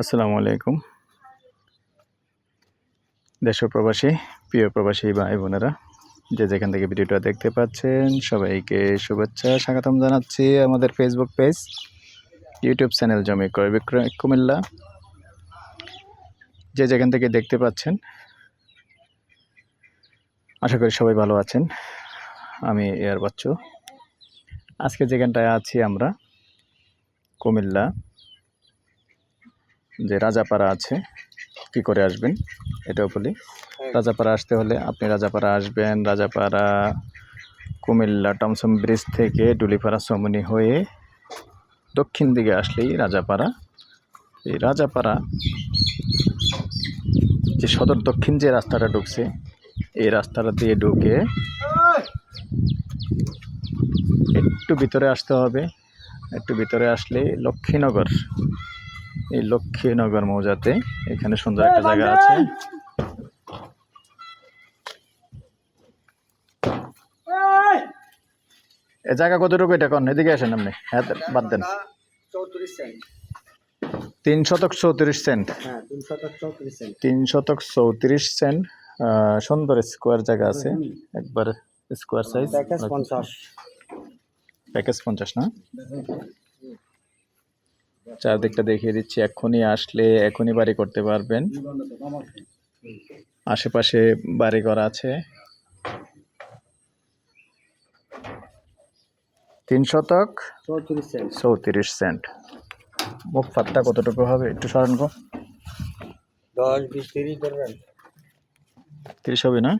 আসসালামু আলাইকুম। দেশ প্রবাসী প্রিয় প্রবাসী ভাই বোনেরা, যে যেখান থেকে ভিডিওটা দেখতে পাচ্ছেন, সবাইকে শুভেচ্ছা, স্বাগতম জানাচ্ছি আমাদের ফেসবুক পেজ ইউটিউব চ্যানেল জমি ক্রয় বিক্রয় কুমিল্লা। যে যেখান থেকে দেখতে পাচ্ছেন, আশা করি সবাই ভালো আছেন। আমি এয়ার বাচ্চু। আজকে যেখানটায় আছি আমরা, কুমিল্লা। যে রাজাপাড়া আছে কি করে আসবেন? এটাও বলি। রাজাপাড়া আসতে হলে আপনি রাজাপাড়া আসবেন। রাজাপাড়া কুমিল্লা টমসম ব্রিজ থেকে ডুলিপাড়া সমনি হয়ে দক্ষিণ দিকে আসলেই রাজাপাড়া। এই রাজাপাড়া যে সদর দক্ষিণ যে রাস্তাটা ঢুকছে এই রাস্তাটা দিয়ে ঢুকে একটু ভিতরে আসতে হবে। একটু ভিতরে আসলে লক্ষ্মীনগর। এই লক্ষ্মীনগর মৌজাতে। এখানে সুন্দর একটা জায়গা আছে। এ জায়গা কতটুকু এটা কোন? এদিকে আসেন আপনি। হ্যাঁ বাদ দেন। সেন্ট। তিন শতক চৌত্রিশ সেন্ট। হ্যাঁ তিন শতক চৌত্রিশ সেন্ট। তিন শতক চৌত্রিশ সেন্ট। আহ, সুন্দর স্কোয়ার জায়গা আছে। একবার স্কোয়ার সাইজ। প্যাকেজ পঞ্চাশ। প্যাকেজ পঞ্চাশ না? চারদিকটা দেখিয়ে দিচ্ছি এখনই আসলে এখনই বাড়ি করতে পারবেন। আশেপাশে বাড়ি করা আছে। তিন শতক? চৌত্রিশ সেন্ট। মুখ ফাটটা কতটুকু হবে? একটু সরান গো। দশ বিশ তিরিশ ধরবেন। তিরিশ হবে না?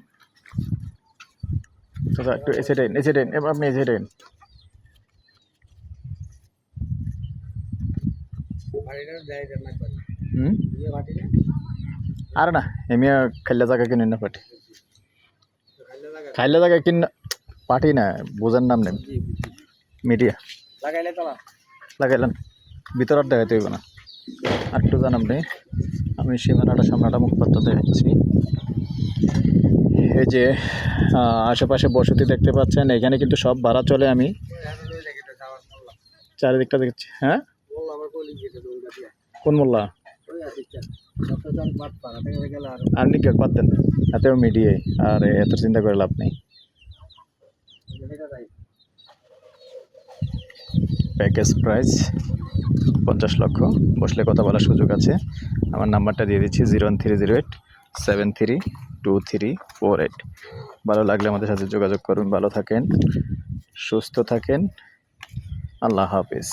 একটু এসে দেন এসে এবার আপনি এসে দেন। আর না এমনি খাইলে জায়গা কিনে না পাটি খাইলে জায়গা? কিন পাটি না বোঝার নাম নেই। মিডিয়া। লাগাইলে তোলা লাগাইলেন ভিতর দেখাইতে হইব না। আর একটু জানাম নেই। আমি সীমানাটা সামনাটা মুখপাত্র দেখাচ্ছি। এই যে আশেপাশে বসতি দেখতে পাচ্ছেন এখানে কিন্তু সব ভাড়া চলে আমি। চারিদিকটা দেখছি। হ্যাঁ? কোন মোল্লা? আপনি কে দেন। এতেও মিডিয়ায়। আর এত চিন্তা করে লাভ নেই। প্যাকেজ প্রাইস পঞ্চাশ লক্ষ। বসলে কথা বলার সুযোগ আছে। আমার নাম্বারটা দিয়ে দিচ্ছি zero one three zero eight seven three two three four eight. ভালো লাগলে আমাদের সাথে যোগাযোগ করুন। ভালো থাকেন সুস্থ থাকেন। আল্লাহ হাফিজ।